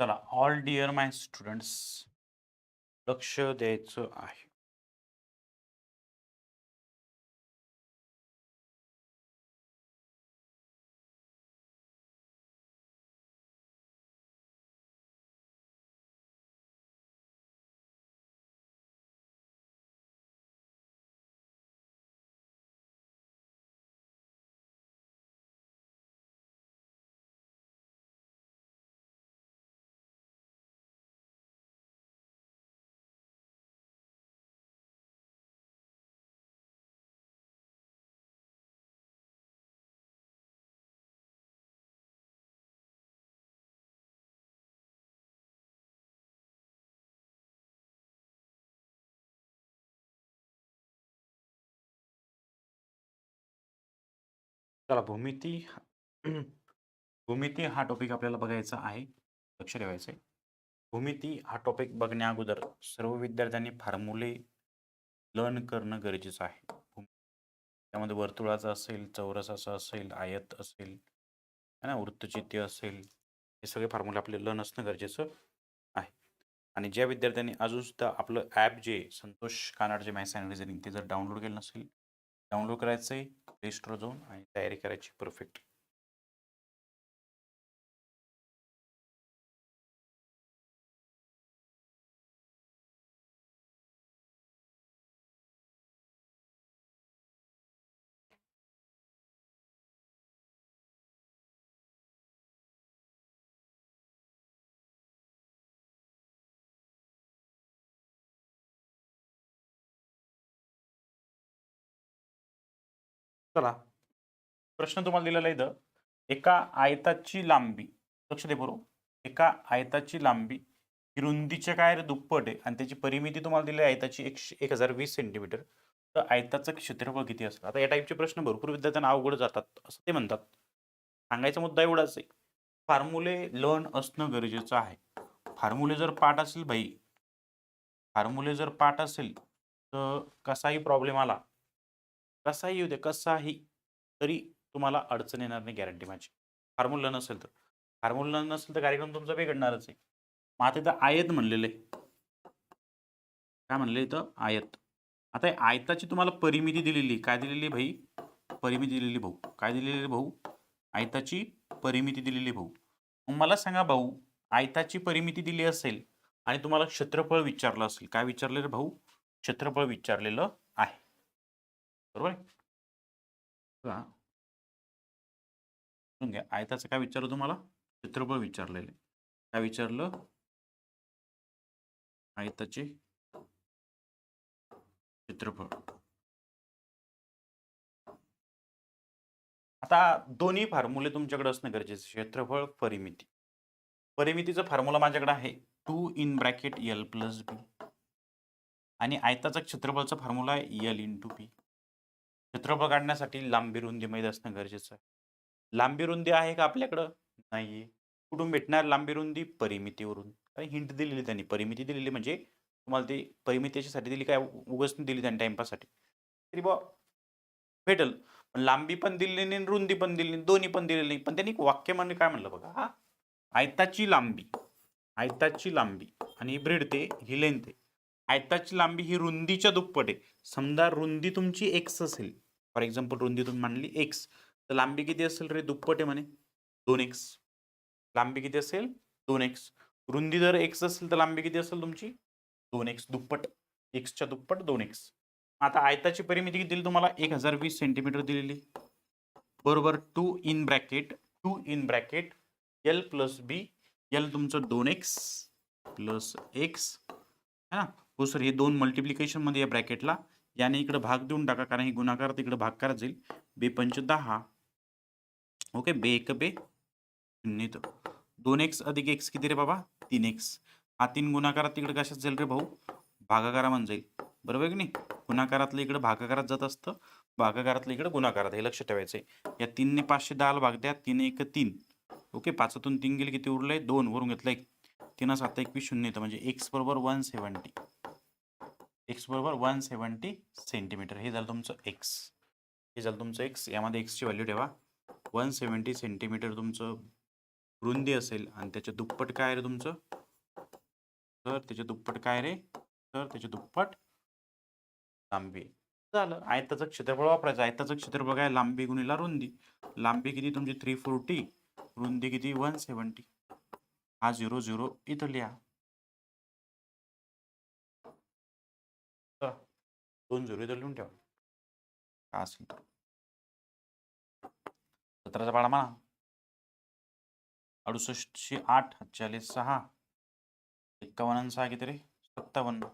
चला all dear माय students लक्ष द्यायचं आहे. चला भूमिती भूमिती हा टॉपिक आपल्याला बघायचा आहे. लक्ष ठेवायचं आहे भूमिती हा टॉपिक बघण्या अगोदर सर्व विद्यार्थ्यांनी फॉर्म्युले लर्न करणं गरजेचं आहे. त्यामध्ये वर्तुळाचं असेल चौरसाचा असेल आयत असेल है ना वृत्तचित्य असेल हे सगळे फॉर्म्युले आपले लर्न असणं गरजेचं आहे. आणि ज्या विद्यार्थ्यांनी अजूनसुद्धा आपलं ॲप जे संतोष कानाडचे मॅथ्स अँड रिझनिंग ते जर डाउनलोड केलं नसेल डाउनलोड करायचं आहे प्ले स्टोर आणि तयारी करायची परफेक्ट चला. प्रश्न तुम्हाला दिलेला इथं. एका आयताची लांबी लक्ष दे बरोबर एका आयताची लांबी ही रुंदीच्या काय दुप्पट आहे. आणि त्याची परिमिती तुम्हाला दिली आहे आयताची एकशे एक हजार वीस सेंटीमीटर तर आयताचं क्षेत्रफळ किती असतं आता या टाईपचे प्रश्न भरपूर विद्यार्थ्यांना अवघड जातात असं ते म्हणतात. सांगायचा मुद्दा एवढाच आहे. फॉर्म्युले लर्न असणं गरजेचं आहे. फॉर्म्युले जर पाठ असेल भाई फॉर्म्युले जर पाठ असेल तर कसाही प्रॉब्लेम आला कसाही येऊ दे कसाही तरी तुम्हाला अडचण येणार नाही गॅरंटी माझी. फॉर्म्युला नसेल तर. फॉर्म्युला नसेल तर कार्यक्रम तुमचा बिघडणारच आहे. मग आता इथं आयत म्हणलेलं आहे. काय म्हणले इथं? आयत. आता आयताची तुम्हाला परिमिती दिलेली काय दिलेली भाई? परिमिती दिलेली भाऊ. काय दिलेली भाऊ? आयताची परिमिती दिलेली भाऊ. मग मला सांगा भाऊ आयताची परिमिती दिली असेल आणि तुम्हाला क्षेत्रफळ विचारलं असेल. काय विचारलेलं भाऊ? क्षेत्रफळ विचारलेलं बरोबर आहे? घ्या. आयताचं काय विचारलं तुम्हाला? क्षेत्रफळ विचारलेले काय विचारलं? आयताचे क्षेत्रफळ आता दोन्ही फॉर्म्युले तुमच्याकडे असणं गरजेचं. क्षेत्रफळ परिमिती. परिमितीचा फॉर्म्युला माझ्याकडे आहे. Two in bracket L plus B आणि आयताचा क्षेत्रफळचा फॉर्म्युला आहे एल इन टू बी क्षेत्रफळ काढण्यासाठी लांबी रुंदी माहीत असणं गरजेचं आहे. लांबी रुंदी आहे का आपल्याकडं? नाही कुठून भेटणार लांबी रुंदी? परिमितीवरून. कारण हिंट दिलेली त्यांनी. परिमिती दिलेली म्हणजे तुम्हाला ती परिमिती याच्यासाठी दिली काय? उगस दिली त्यांनी टाइमपाससाठी तरी बा भेटल. पण लांबी पण दिली नाही आणि रुंदी पण दिली नाही. दोन्ही पण दिलेली नाही. पण त्यांनी एक वाक्य म्हणजे काय म्हणलं बघा? हा. आयताची लांबी. आयताची लांबी. आणि ही ब्रेड ते ही लेंथ आहे. आयताची लांबी ही रुंदीच्या दुप्पट आहे. समजा रुंदी तुमची एक्स असेल. फॉर एक्झाम्पल रुंदी तुम्ही मांडली एक्स तर लांबी किती असेल रे? दुप्पट आहे म्हणे. दोन एक्स. लांबी किती असेल? दोन एक्स. रुंदी जर एक्स असेल तर लांबी किती असेल तुमची? दोन एक्स. दुप्पट. एक्सच्या दुप्पट दोन एक्स. आता आयताची परिमिती किती दिली तुम्हाला? एक हजार वीस सेंटीमीटर दिलेली. बरोबर two in bracket two in bracket L plus B L तुमचं दोन एक्स प्लस एक्स. है ना? हो सर हे दोन मल्टिप्लिकेशनमध्ये या ब्रॅकेटला याने इकडे भाग देऊन टाका कारण हे गुणाकार तिकडे भाग करत जाईल. बे पंच दहा. ओके बे एक बे शून्य तर दोन एक्स अधिक एक्स किती रे बाबा? तीन एक्स. हा तीन गुणाकारात तिकडे कशात जाईल रे भाऊ? भागाकारामध्ये जाईल. बरोबर आहे की नाही? गुणाकारातलं इकडे भागाकारात जात असतं भागाकारातलं इकडे गुणाकारात. हे लक्ष ठेवायचं आहे या तीनने पाचशे दहाला भाग द्या. तीन एक तीन. ओके पाचातून तीन गेले किती उरले? दोन. वरून घेतलं एक. तीन सात एकवीस शून्य तर म्हणजे एक्स बरोबर वन सेवन्टी एक्स बरोबर वन सेवन्टी सेंटीमीटर. हे झालं तुमचं एक्स. हे झालं तुमचं एक्स. यामध्ये एक्सची व्हॅल्यू ठेवा. वन सेवन्टी सेंटीमीटर तुमचं रुंदी असेल आणि त्याच्या दुप्पट काय रे तुमचं? तर त्याच्या दुप्पट काय रे? तर त्याच्या दुप्पट लांबी. झालं. आयताचं क्षेत्रफळ वापरायचं. आयताचं क्षेत्रफळ काय? लांबी गुणिला रुंदी. लांबी किती? तुमची थ्री फोर्टी रुंदी किती? One seventy. हा झिरो झिरो इथं लिहा. दोन झिरो इथं लिहून ठेवा. का असेल तर सतराचा पाडा म्हणा. अडुसष्टशे आठ चाळीस सहा एक्कावन्न सहा किती रे? सत्तावन्न.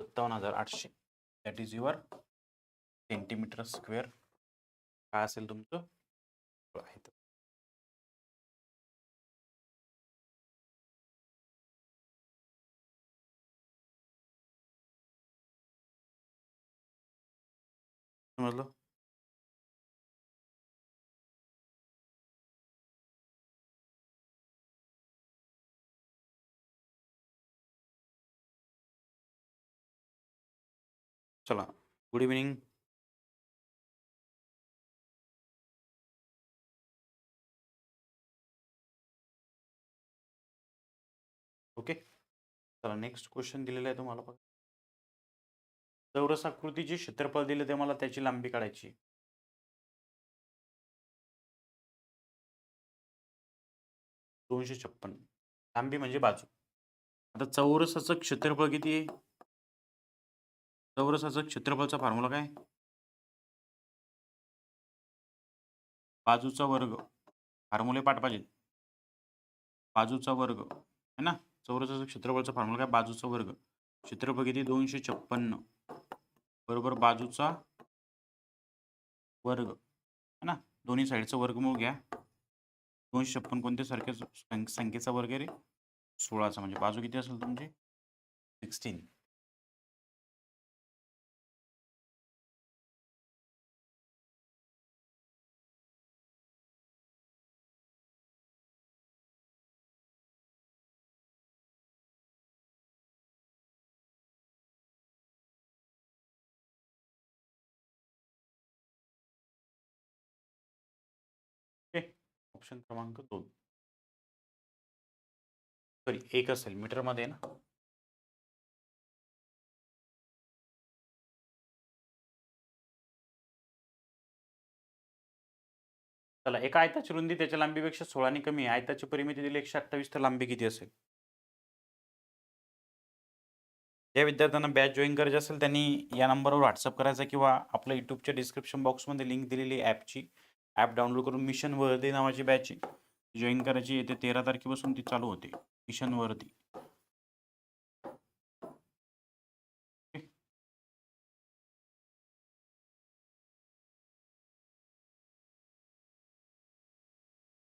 सत्तावन्न हजार आठशे. That is your centimetre square काय असेल तुमचं? आहे तर. समजलं चला गुड इव्हिनिंग ओके चला नेक्स्ट क्वेश्चन दिलेला आहे तुम्हाला बघा चौरस आकृतीचे क्षेत्रफळ दिले ते मला त्याची लांबी काढायची. दोनशे छप्पन. लांबी म्हणजे बाजू. आता चौरसाचं क्षेत्रफळ किती आहे? चौरसाचं क्षेत्रफळचा फॉर्म्युला काय? बाजूचा वर्ग. फॉर्म्युले पाठ पाहिजे बाजूचा वर्ग. है ना? चौरसाचं क्षेत्रफळचा फॉर्म्युला काय? बाजूचा वर्ग. क्षेत्रफळ किती? दोनशे छप्पन्न बरोबर बाजूचा वर्ग है ना? दोन्ही साईडचं वर्गमूळ घ्या. दोनशे छप्पन कोणत्या सारख्या संख्येचा वर्ग आहे रे. सोळाचा म्हणजे बाजू किती असेल तुमची? सिक्स्टीन ऑप्शन क्रमांक दोन. सॉरी एक असेल मीटरमध्ये ना? चला एका आयताची रुंदी त्याच्या लांबीपेक्षा सोळाने कमी आहे. आयताची परिमिती दिली एकशे अठ्ठावीस तर लांबी किती असेल? ज्या विद्यार्थ्यांना बॅच जॉईन करायची असेल त्यांनी या नंबरवर व्हॉट्सअप करायचा किंवा आपल्या युट्यूबच्या डिस्क्रिप्शन बॉक्समध्ये लिंक दिलेली ॲपची ॲप डाउनलोड करून मिशन वर्दे नावाची बॅच जॉईन करायची येते तेरा तारखेपासून ती चालू होते. मिशन वर्दी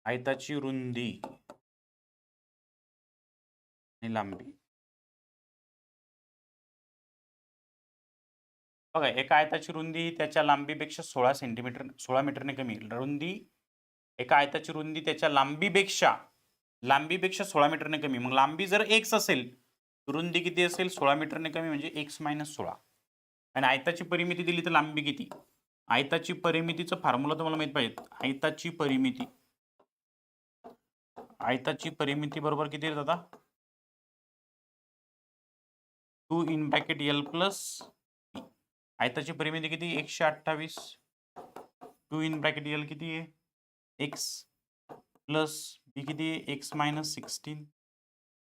आयताची रुंदी. आणि लांबी. बघा एका आयताची रुंदी त्याच्या लांबीपेक्षा सोळा सेंटीमीटर सोळा मीटरने कमी रुंदी एका आयताची रुंदी त्याच्या लांबीपेक्षा लांबीपेक्षा सोळा मीटरने कमी. मग लांबी जर एक्स असेल रुंदी किती असेल? सोळा मीटरने कमी म्हणजे एक्स मायनस सोळा. आणि आयताची परिमिती दिली तर लांबी किती? आयताची परिमितीचं फॉर्म्युला तुम्हाला माहीत पाहिजे. आयताची परिमिती. आयताची परिमिती बरोबर किती आहे दादा two in bracket L plus आयताची परिमिती किती? एकशे अठ्ठावीस. टू इन ब्रॅकेट एल किती आहे? एक्स प्लस बी किती आहे? एक्स मायनस सिक्स्टीन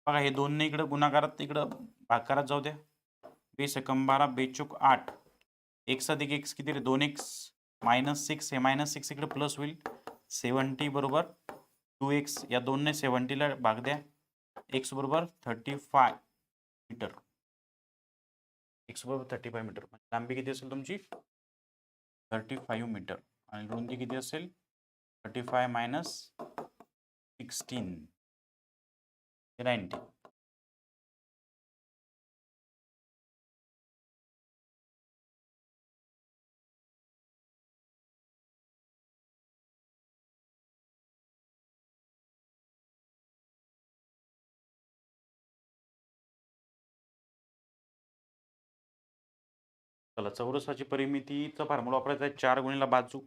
बघा हे दोनने इकडं गुणाकारात इकडं भाकारात जाऊ द्या. बेस एकम बारा बेचूक आठ. एक्स अधिक एक्स किती रे? दोन एक्स मायनस सिक्स हे मायनस सिक्स इकडे प्लस होईल. सेवन्टी बरोबर टू एक्स या दोनने सेवन्टीला भाग द्या. एक्स बरोबर थर्टी फाय मीटर एक्स बरोबर थर्टी फाय मीटर लांबी किती असेल तुमची? थर्टी फाईव्ह मीटर आणि रुंदी किती असेल? Thirty five minus sixteen ninety चला चौरसाची परिमितीचा फॉर्म्युला वापरायचा आहे चार गुणीला बाजू.